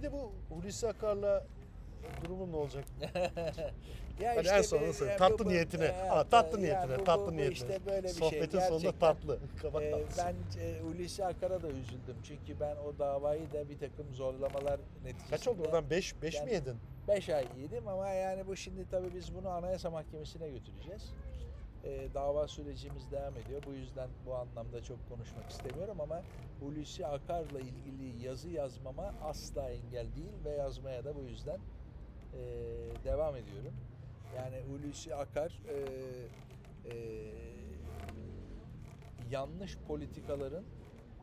Bir de bu Hulusi Akar'la durumun ne olacak? ya Hani en sonunda söyle. Tatlı niyetine. ya, Ha, tatlı niyetine, tatlı niyetine. işte böyle bir Sohbetin şey. sonunda Gerçekten, tatlı. Kabak e, tatlısı. ben e, Hulusi Akar'a da üzüldüm. Çünkü ben o davayı da bir takım zorlamalar neticesinde... Kaç oldu oradan? 5 5 mi Yani- yedin? 5 ay yedim ama yani bu şimdi tabii biz bunu Anayasa Mahkemesi'ne götüreceğiz. Ee, dava sürecimiz devam ediyor. Bu yüzden bu anlamda çok konuşmak istemiyorum ama Hulusi Akar'la ilgili yazı yazmama asla engel değil ve yazmaya da bu yüzden e, devam ediyorum. Yani Hulusi Akar e, e, yanlış politikaların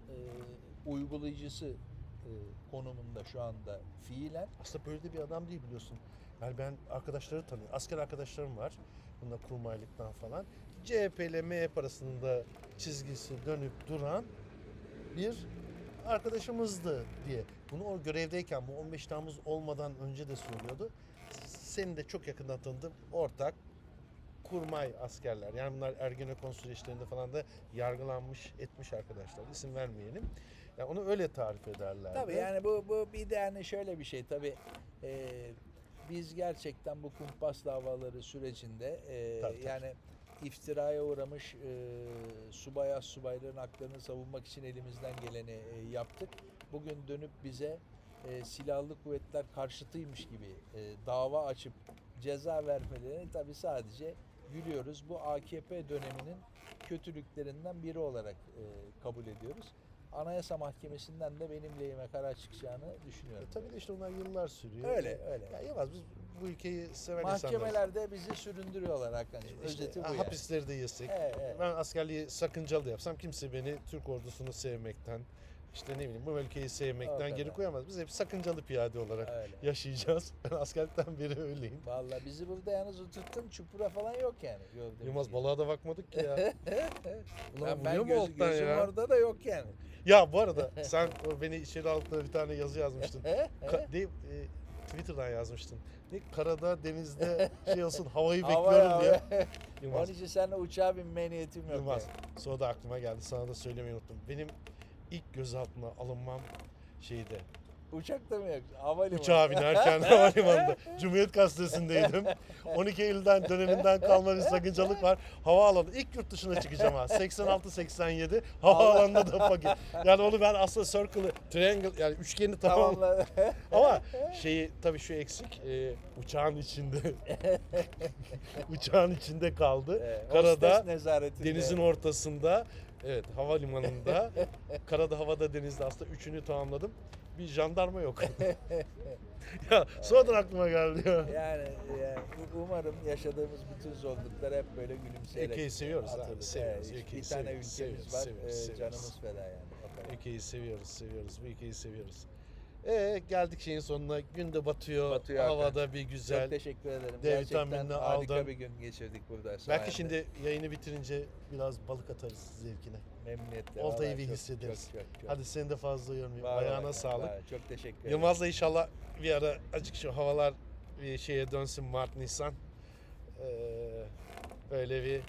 e, uygulayıcısı e, konumunda şu anda fiilen. Aslında böyle de bir adam değil biliyorsun. Yani ben arkadaşları tanıyorum. Asker arkadaşlarım var. Bunda kurmaylıktan falan. CHP ile MHP arasında çizgisi dönüp duran bir arkadaşımızdı diye. Bunu o görevdeyken bu 15 Temmuz olmadan önce de söylüyordu. Seni de çok yakından tanıdım. Ortak kurmay askerler. Yani bunlar Ergenekon süreçlerinde falan da yargılanmış etmiş arkadaşlar. İsim vermeyelim. Yani onu öyle tarif ederler. Tabii yani bu bu bir de yani şöyle bir şey tabii e, biz gerçekten bu kumpas davaları sürecinde e, Tabii, tabii. yani iftiraya uğramış e, subay as subayların haklarını savunmak için elimizden geleni e, yaptık. Bugün dönüp bize e, silahlı kuvvetler karşıtıymış gibi e, dava açıp ceza vermelerine tabii sadece gülüyoruz. Bu AKP döneminin kötülüklerinden biri olarak e, kabul ediyoruz. Anayasa Mahkemesi'nden de benim lehime karar çıkacağını düşünüyorum. E, tabii de işte onlar yıllar sürüyor. Öyle öyle. Ya Yılmaz biz bu ülkeyi seven. Mahkemelerde bizi süründürüyorlar Hakan'cığım. İşte, Özeti bu ha, yani. yesek. Evet, evet. Ben askerliği sakıncalı da yapsam kimse beni Türk ordusunu sevmekten, işte ne bileyim bu ülkeyi sevmekten geri koyamaz. Biz hep sakıncalı piyade olarak Öyle. yaşayacağız. Ben askerlikten beri öyleyim. Vallahi bizi burada yalnız oturttun çupura falan yok yani. Yılmaz balığa da bakmadık ki ya. Ulan Ben, ben göz, gözüm ya? orada da yok yani. Ya bu arada sen beni içeri altta bir tane yazı yazmıştın. Ka- de, e, Twitter'dan yazmıştın. Ne karada denizde şey olsun havayı Hava bekliyorum ya. diye. Yılmaz, Onun için seninle uçağa binmeye niyetim yok. Yılmaz. Sonra da aklıma geldi. Sana da söylemeyi unuttum. Benim ilk gözaltına alınmam şeyde. Uçakta mı yok? Havalimanı. Uçağa binerken havalimanında. Cumhuriyet Gazetesi'ndeydim. 12 Eylül'den döneminden kalma bir sakıncalık var. Havaalanı. ilk yurt dışına çıkacağım ha. 86-87 havaalanında da paket. Yani onu ben aslında circle, triangle yani üçgeni tamam. Ama şeyi tabii şu eksik. e, uçağın içinde. uçağın içinde kaldı. Evet, Karada denizin ortasında evet havalimanında karada havada denizde aslında üçünü tamamladım. Bir jandarma yok. ya sonradan aklıma geldi ya. Yani, yani umarım yaşadığımız bütün zorluklar hep böyle gülümseyerek Ülkeyi seviyoruz abi, seviyoruz, Evet, ülkeyi bir tane seviyoruz, ülkemiz seviyoruz, var. seviyoruz, ee, seviyoruz. Canımız feda yani. Ülkeyi seviyoruz, seviyoruz. Bu ülkeyi seviyoruz. Ee, geldik şeyin sonuna. Gün de batıyor. Batıyor Hakan. havada bir güzel. Çok teşekkür ederim. D Gerçekten harika aldım. bir gün geçirdik burada. Belki sayende. şimdi yayını bitirince biraz balık atarız zevkine. memnuniyetle. oltayı vallahi bir hissederiz. Çok, çok, çok. Hadi seni de fazla yormayayım. Var Ayağına sağlık. var. Çok teşekkür ederim. Yılmaz'la inşallah bir ara acık şu havalar bir şeye dönsün Mart Nisan. Ee, böyle bir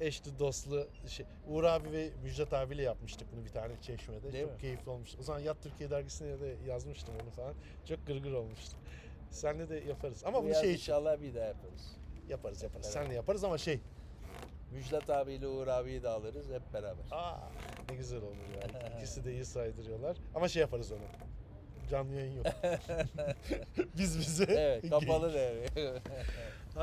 eşli dostlu şey. Uğur abi ve Müjdat abiyle yapmıştık bunu bir tane çeşmede. Değil Çok mi? keyifli olmuştu. O zaman Yat Türkiye dergisine de yazmıştım onu falan. Çok gırgır olmuştu. Senle de yaparız. Ama Bu şey inşallah bir daha yaparız. yaparız yaparız. Senle yaparız ama şey. Müjdat abiyle Uğur abiyi de alırız hep beraber. Aa ne güzel olur ya. İkisi de iyi saydırıyorlar. Ama şey yaparız onu. Canlı yayın yok. Biz bize. evet kapalı devre.